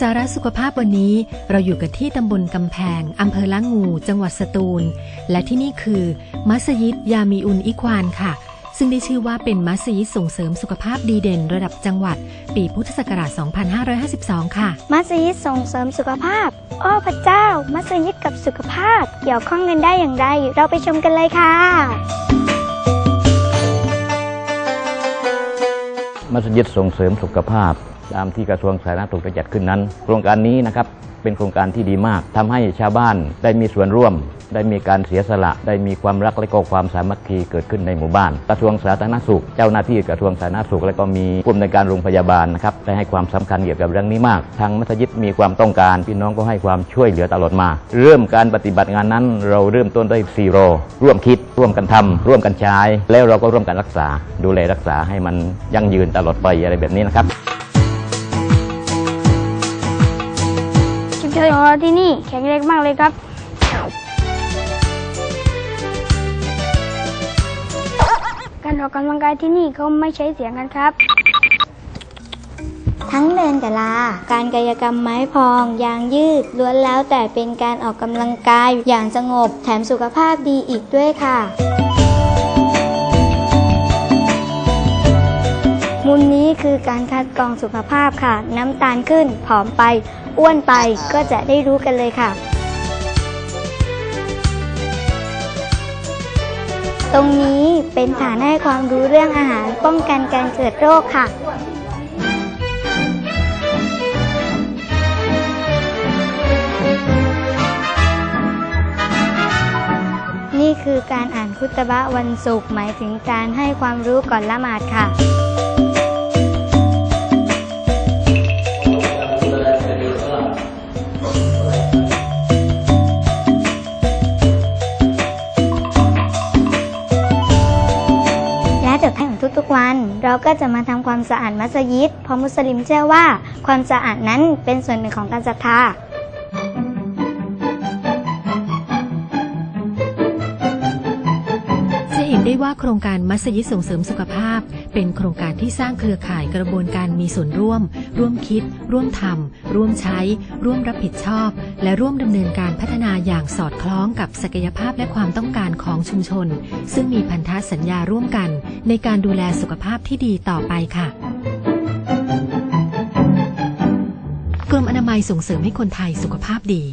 สาระสุขภาพวันนี้เราอยู่กันที่ตำบลกำแพง อำเภอละงู จังหวัดสตูล และที่นี่คือ มัสยิดยามีอุนอิควานค่ะ ซึ่งได้ชื่อว่าเป็นมัสยิดส่งเสริมสุขภาพดีเด่นระดับจังหวัด ปีพุทธศักราช 2552 ค่ะ มัสยิดส่งเสริมสุขภาพ โอ้พระเจ้า มัสยิดกับสุขภาพ เกี่ยวข้องกันได้อย่างไร เราไปชมกันเลยค่ะ มัสยิดส่งเสริมสุขภาพ ตามที่กระทรวงสาธารณสุขได้จัดขึ้นนั้น โครงการนี้นะครับเป็นโครงการที่ดีมากทำให้ชาวบ้านได้มีส่วนร่วม ได้มีการเสียสละ ได้มีความรักและก็ความสามัคคีเกิดขึ้นในหมู่บ้าน กระทรวงสาธารณสุข เจ้าหน้าที่กระทรวงสาธารณสุข และก็มีผู้อำนวยการโรงพยาบาลนะครับได้ให้ความสำคัญเกี่ยวกับเรื่องนี้มาก ทางมัสยิดมีความต้องการพี่น้องก็ให้ความช่วยเหลือตลอดมา เริ่มการปฏิบัติงานนั้น เราเริ่มต้นด้วยซีโรร่วมคิด ร่วมกันทำร่วมกันใช้ แล้วเราก็ร่วมกันรักษา ดูแลรักษาให้มันยั่งยืนตลอดไปอะไรแบบนี้นะครับ ชุมชนของเราที่นี่แข็งแรงมากเลยครับ การออกกำลังกายที่นี่เขาไม่ใช้เสียงกันครับ ทั้งเดินกับลา การกายกรรมไม้พอง ยางยืด ล้วนแล้วแต่เป็นการออกกำลังกายอย่างสงบ แถมสุขภาพดีอีกด้วยค่ะ คือการคัดกรองสุขภาพค่ะ น้ำตาลขึ้น ผอมไป อ้วนไปก็จะได้รู้กันเลยค่ะ ตรงนี้เป็นฐานให้ความรู้เรื่องอาหารป้องกันการเกิดโรคค่ะนี่คือการอ่านคุตบะวันศุกร์หมายถึงการให้ความรู้ก่อนละหมาดค่ะ และเดี๋ยวให้ของทุกๆวัน เราก็จะมาทำความสะอาดมัสยิดเพราะมุสลิมเชื่อว่า ความสะอาดนั้นเป็นส่วนหนึ่งของการศรัทธาจะเห็นได้ว่าโครงการมัสยิดส่งเสริมสุขภาพ เป็นโครงการที่สร้างเครือข่ายกระบวนการมีส่วนร่วม ร่วมคิด ร่วมทำร่วมใช้ ร่วมรับผิดชอบ และร่วมดำเนินการพัฒนาอย่างสอดคล้องกับศักยภาพและความต้องการของชุมชน ซึ่งมีพันธสัญญาร่วมกัน ในการดูแลสุขภาพที่ดีต่อไปค่ะกรมอนามัยส่งเสริมให้คนไทยสุขภาพดี